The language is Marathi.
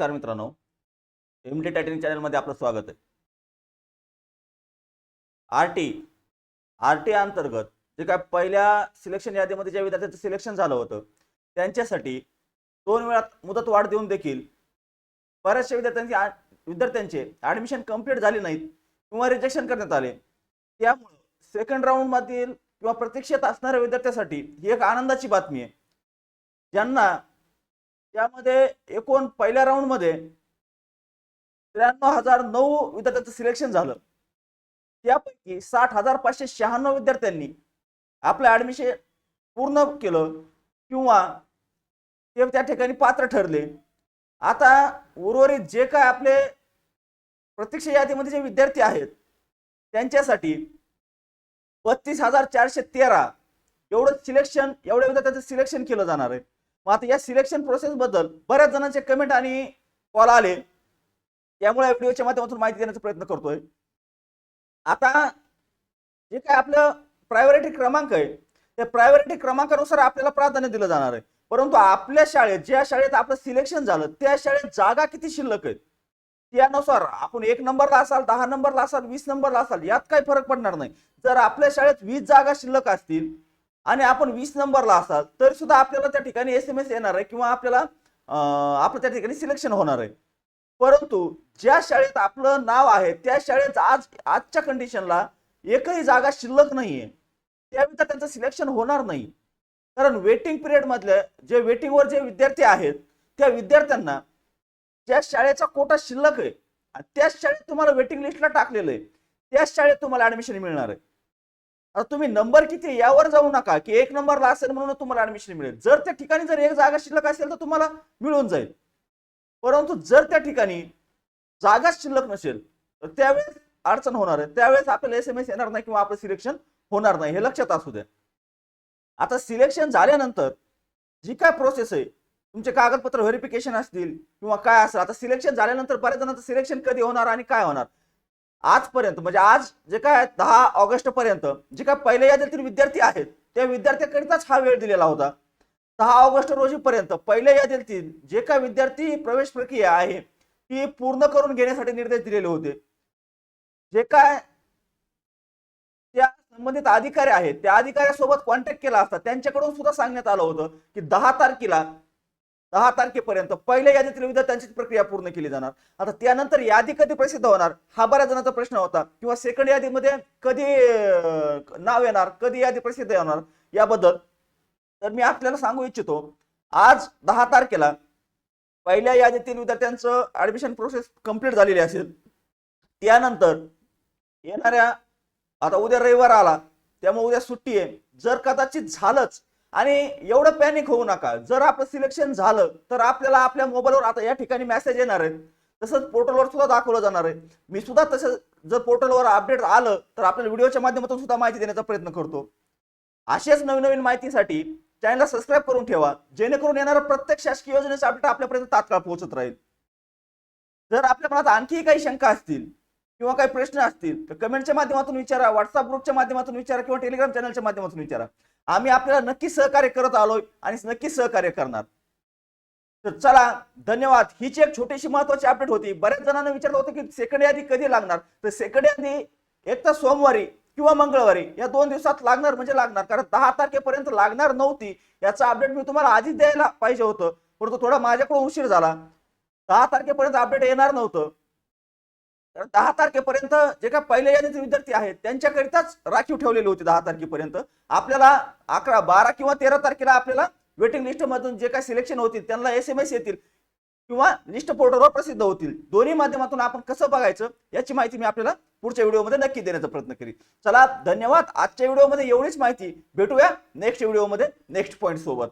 नमस्कार मित्रांनो. एम डी टायटनिंग चॅनलमध्ये आपलं स्वागत आहे. आर टी आर टी अंतर्गत जे काय पहिल्या सिलेक्शन यादीमध्ये ज्या विद्यार्थ्यांचं सिलेक्शन झालं होतं त्यांच्यासाठी दोन वेळा मुदत वाढ देऊन देखील बऱ्याचशा विद्यार्थ्यांची विद्यार्थ्यांचे ॲडमिशन कंप्लीट झाले नाहीत किंवा रिजेक्शन करण्यात आले. त्यामुळं सेकंड राऊंडमधील किंवा प्रतीक्षेत असणाऱ्या विद्यार्थ्यासाठी ही एक आनंदाची बातमी आहे. ज्यांना त्यामध्ये एकूण पहिल्या राऊंडमध्ये त्र्याण्णव हजार नऊ विद्यार्थ्यांचं सिलेक्शन झालं. त्यापैकी साठ हजार पाचशे शहाण्णव विद्यार्थ्यांनी आपलं ॲडमिशन पूर्ण केलं किंवा ते त्या ठिकाणी पात्र ठरले. आता उर्वरित जे काय आपले प्रतीक्षा यादीमध्ये जे विद्यार्थी आहेत त्यांच्यासाठी बत्तीस हजार चारशे तेरा एवढं सिलेक्शन एवढ्या विद्यार्थ्यांचं सिलेक्शन केलं जाणार आहे. मग आता या सिलेक्शन प्रोसेस बद्दल बऱ्याच जणांचे कमेंट आणि कॉल आले. त्यामुळे या व्हिडिओच्या माध्यमातून माहिती देण्याचा प्रयत्न करतोय. आता जे काय आपलं प्रायोरिटी क्रमांक आहे त्या प्रायोरिटी क्रमांकानुसार आपल्याला प्राधान्य दिलं जाणार आहे. परंतु आपल्या शाळेत ज्या शाळेत आपलं सिलेक्शन झालं त्या शाळेत जागा किती शिल्लक आहेत त्यानुसार आपण एक नंबरला असाल दहा नंबरला असाल वीस नंबरला असाल यात काही फरक पडणार नाही. जर आपल्या शाळेत वीस जागा शिल्लक असतील आणि आपण वीस नंबरला असाल तरी सुद्धा आपल्याला त्या ठिकाणी एस एम एस येणार आहे किंवा आपल्याला आपलं त्या ठिकाणी सिलेक्शन होणार आहे. परंतु ज्या शाळेत आपलं नाव आहे त्या शाळेत आज आजच्या कंडिशनला एकही जागा शिल्लक नाहीये. त्या त्यांचं सिलेक्शन होणार नाही. कारण वेटिंग पिरियडमधले जे वेटिंगवर जे विद्यार्थी आहेत त्या विद्यार्थ्यांना ज्या शाळेचा कोटा शिल्लक आहे त्याच शाळेत तुम्हाला वेटिंग लिस्टला टाकलेलं आहे त्याच शाळेत तुम्हाला ऍडमिशन मिळणार आहे. आता तुम्ही नंबर किती यावर जाऊ नका की एक नंबरला असेल म्हणून तुम्हाला ऍडमिशन मिळेल. जर त्या ठिकाणी जर एक जागा शिल्लक असेल तर तुम्हाला मिळून जाईल. परंतु जर त्या ठिकाणी जागाच शिल्लक नसेल तर त्यावेळेस अडचण होणार आहे. त्यावेळेस आपल्याला एस एम एस येणार नाही किंवा आपलं सिलेक्शन होणार नाही हे लक्षात असू द्या. आता सिलेक्शन झाल्यानंतर जी काय प्रोसेस आहे तुमचे कागदपत्र व्हेरिफिकेशन असतील किंवा काय असेल आता सिलेक्शन झाल्यानंतर बऱ्याच जणांचं सिलेक्शन कधी होणार आणि काय होणार? आजपर्यंत म्हणजे आज जे काय दहा ऑगस्ट पर्यंत जे काय पहिल्या यादीतील विद्यार्थी आहेत त्या विद्यार्थ्यांकरिताच हा वेळ दिलेला होता. दहा ऑगस्ट रोजीपर्यंत पहिल्या यादीतील जे काय विद्यार्थी प्रवेश प्रक्रिया आहे ती पूर्ण करून घेण्यासाठी निर्देश दिलेले होते. जे काय त्या संबंधित अधिकारी आहेत त्या अधिकाऱ्यासोबत कॉन्टॅक्ट केला असता त्यांच्याकडून सुद्धा सांगण्यात आलं होतं की दहा तारखेला दहा तारखेपर्यंत पहिल्या यादीतील विद्यार्थ्यांची प्रक्रिया पूर्ण केली जाणार. आता त्यानंतर यादी कधी प्रसिद्ध होणार? हा बऱ्याच जणांचा प्रश्न होता. किंवा सेकंड यादीमध्ये कधी नाव येणार? कधी यादी प्रसिद्ध होणार? याबद्दल तर मी आपल्याला सांगू इच्छितो आज दहा तारखेला पहिल्या यादीतील विद्यार्थ्यांचं ऍडमिशन प्रोसेस कंप्लीट झालेली असेल. त्यानंतर येणाऱ्या आता उद्या रविवार आला त्यामुळे उद्या सुट्टी आहे. जर कदाचित झालंच आणि एवढं पॅनिक होऊ नका. जर आपलं सिलेक्शन झालं तर आपल्याला आपल्या मोबाईलवर आता या ठिकाणी मेसेज येणार आहेत. तसंच पोर्टलवर सुद्धा दाखवलं जाणार आहे. मी सुद्धा तसं जर पोर्टलवर अपडेट आलं तर आपल्याला व्हिडिओच्या माध्यमातून सुद्धा माहिती देण्याचा प्रयत्न करतो. अशाच नवीन नवीन माहितीसाठी चॅनलला सबस्क्राईब करून ठेवा जेणेकरून येणारं प्रत्येक शासकीय योजनेचा अपडेट आपल्यापर्यंत तात्काळ पोहोचत राहील. जर आपल्या मनात आणखी काही शंका असतील किंवा काही प्रश्न असतील तर कमेंटच्या माध्यमातून विचारा व्हॉट्सअप ग्रुपच्या माध्यमातून विचारा किंवा टेलिग्राम चॅनलच्या माध्यमातून विचारा. आम्ही आपल्याला नक्की सहकार्य करत आलोय आणि नक्की सहकार्य करणार. तर चला धन्यवाद. हीच एक छोटीशी महत्वाची अपडेट होती. बऱ्याच जणांना विचारलं होतं की सेकंड यादी कधी लागणार? तर सेकंड यादी एक तर सोमवारी किंवा मंगळवारी या दोन दिवसात लागणार म्हणजे लागणार. कारण दहा तारखेपर्यंत लागणार नव्हती. याचा अपडेट मी तुम्हाला आधीच द्यायला पाहिजे होतं. परंतु थोडा माझ्याकडून उशीर झाला. दहा तारखेपर्यंत अपडेट येणार नव्हतं. कारण दहा तारखेपर्यंत जे काय पहिल्या यादीचे विद्यार्थी आहेत त्यांच्याकरिताच राखीव ठेवलेले होते दहा तारखेपर्यंत. आपल्याला अकरा बारा किंवा तेरा तारखेला आपल्याला वेटिंग लिस्टमधून जे काय सिलेक्शन होतील त्यांना एस एम एस येतील किंवा लिस्ट पोर्टलवर प्रसिद्ध होतील. दोन्ही माध्यमातून आपण कसं बघायचं याची माहिती मी आपल्याला पुढच्या व्हिडिओमध्ये नक्की देण्याचा प्रयत्न करीन. चला धन्यवाद. आजच्या व्हिडिओमध्ये एवढीच माहिती. भेटूया नेक्स्ट व्हिडिओमध्ये नेक्स्ट पॉईंट सोबत.